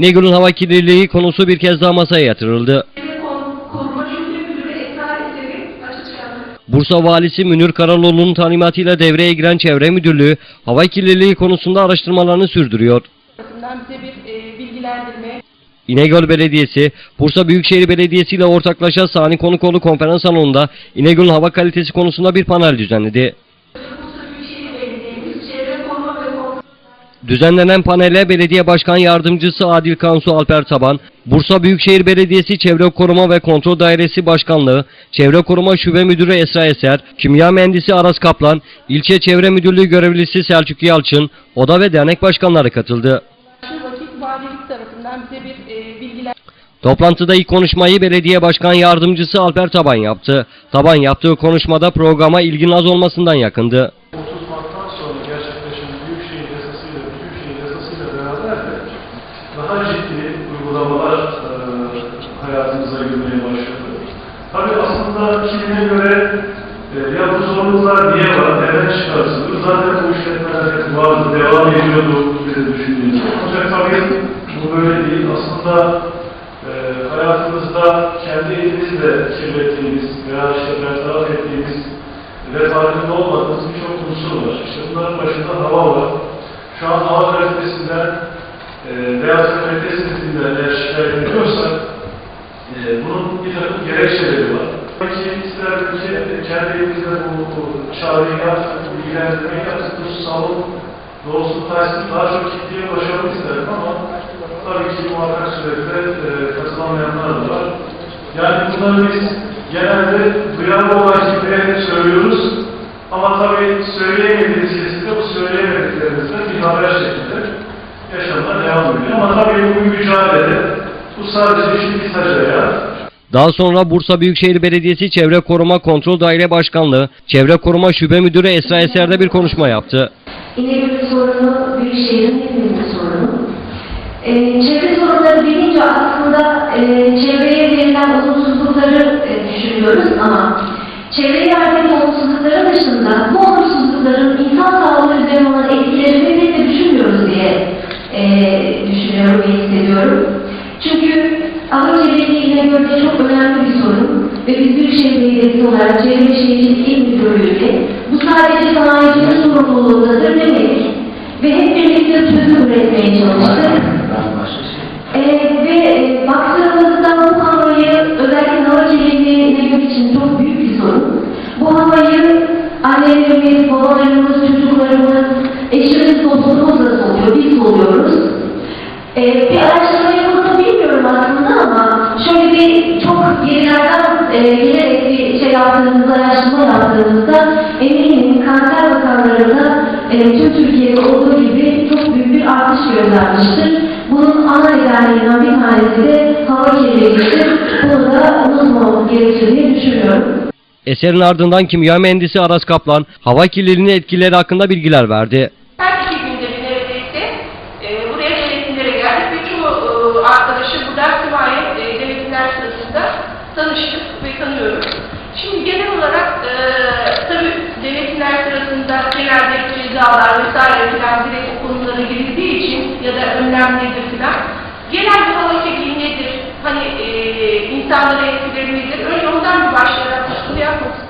İnegöl'ün hava kirliliği konusu bir kez daha masaya yatırıldı. Bursa Valisi Münir Karaloğlu'nun talimatıyla devreye giren Çevre Müdürlüğü hava kirliliği konusunda araştırmalarını sürdürüyor. tarafından bize bir e, bilgilendirme İnegöl Belediyesi, Bursa Büyükşehir Belediyesi ile ortaklaşa Sani Konukoğlu konferans salonunda İnegöl'ün hava kalitesi konusunda bir panel düzenledi. Düzenlenen panele Belediye Başkan Yardımcısı Adil Kansu Alper Taban, Bursa Büyükşehir Belediyesi Çevre Koruma ve Kontrol Dairesi Başkanlığı, Çevre Koruma Şube Müdürü Esra Eser, Kimya Mühendisi Aras Kaplan, İlçe Çevre Müdürlüğü Görevlisi Selçuk Yalçın, oda ve dernek başkanları katıldı. Toplantıda ilk konuşmayı Belediye Başkan Yardımcısı Alper Taban yaptı. Taban yaptığı konuşmada programa ilgin az olmasından yakındı. 30 Mart'tan sonra gerçekleşen Büyükşehir Büyükşehir Yasası'yla beraber de daha ciddi uygulamalar e, hayatımıza girmeye başladı. Tabii aslında kimine göre e, ya bu zorluklar niye var, neden çıkarsınız? Zaten bu işletmeler hep vardı, devam ediyordu diye düşünüyoruz. Ancak tabii bu böyle değil. Aslında e, hayatımızda kendi elimizle kirlettiğimiz veya işte bertaraf ettiğimiz ve farkında olmadığımız birçok unsur var. İşte bunların başında hava var. E, veya kalite sınıfından eğer şikayet ediyorsak e, bunun bir takım gerekçeleri var. Belki isterdim ki kendi elimizde bu, bu çağrıyı yaptık, bilgilendirmeyi yaptık, bu salon doğrusunu taşsın daha çok kitleye ulaşalım isterim ama tabii ki muhakkak sürede e, katılamayanlar da var. Yani bunları biz genelde duyarlı olan kitleye söylüyoruz ama tabii söyleyemediğimiz kesimde bu söyleyemediklerimizde bir haber şeklinde devam ediyor. Ama tabii bu mücadele, bu sadece şu kısaca ya. Daha sonra Bursa Büyükşehir Belediyesi Çevre Koruma Kontrol Daire Başkanlığı, Çevre Koruma Şube Müdürü Esra Eser'de bir konuşma yaptı. İnegöl'ün sorunu, Büyükşehir'in hepimizin sorunu. Ee, çevre sorunları deyince aslında e, çevreye verilen olumsuzlukları e, düşünüyoruz ama çevreye verilen olumsuzlukların dışında bu olumsuzlukların insan sağlığı üzerine olan hissediyorum. Çünkü hava kirliliği İnegöl'de çok önemli bir sorun ve biz Büyükşehir Belediyesi olarak Çevre Şehircilik İl Müdürlüğü'yle bu sadece sanayicinin sorumluluğundadır demedik ve hep birlikte çözüm üretmeye çalıştık. Ee, ve e, baktığımızda bu havayı özellikle kirliliği İnegöl için çok büyük bir sorun. Bu havayı annelerimiz, babalarımız, çocuklarımız, eşimiz, dostumuz da soluyor, biz soluyoruz. Ee, gerilerden e, gelerek bir şey yaptığımızda, araştırma yaptığımızda eminim kanser vakalarında e, tüm Türkiye'de olduğu gibi çok büyük bir artış gözlenmiştir. Bunun ana nedenlerinden bir tanesi de hava kirliliğidir. Bunu da unutmamamız gerektiğini düşünüyorum. Eserin ardından Kimya Mühendisi Aras Kaplan, hava kirliliğinin etkileri hakkında bilgiler verdi. Tanıştık ve tanıyorum. Şimdi genel olarak e, tabii denetimler sırasında genelde cezalar vesaire filan direkt o konulara girildiği için ya da önlem nedir filan genel bir hava kirliliği nedir? Hani e, insanlara etkileri nedir? Önce ondan bir başlayarak bunu yapmak.